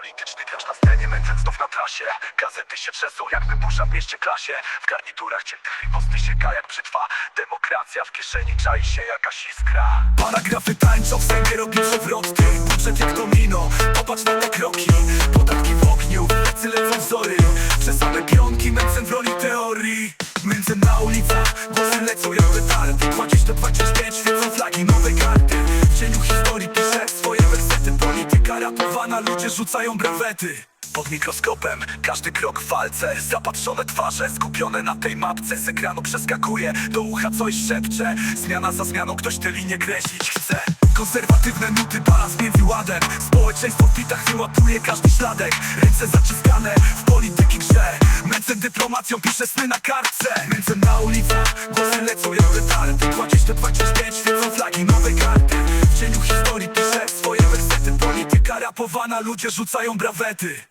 Polityczny gracz na scenie, męcen znów na trasie. Gazety się trzęsą jakby burza w mieście klasie. W garniturach ciętych riposty sięga jak brzytwa Demokracja w kieszeni czai się jakaś iskra. Paragrafy tańczą w sędzie robi przewroty Budżet jak domino, popatrz na te kroki. Podatki w ogniu, plecy lecą wzory Przez same pionki, męcen w roli teorii. Męcen na ulicach, głosy lecą jak petardy 20 do 25 świecą Ratowana, ludzie rzucają brewety. Pod mikroskopem, każdy krok w walce. Zapatrzone twarze, skupione na tej mapce. Z ekranu przeskakuje, do ucha coś szepcze. Zmiana za zmianą, ktoś te linie kreślić chce. Konserwatywne nuty, balans między ładem. Społeczeństwo w pitach wyłapuje każdy śladek. Ręce zaciskane w polityki grze. Męcen dyplomacją pisze sny na kartce. Męcen na ulicach, głosy lecą jak petardy. 20 25 świecą flagi nowej karty. W cieniu historii pisze rapowana, ludzie rzucają brawety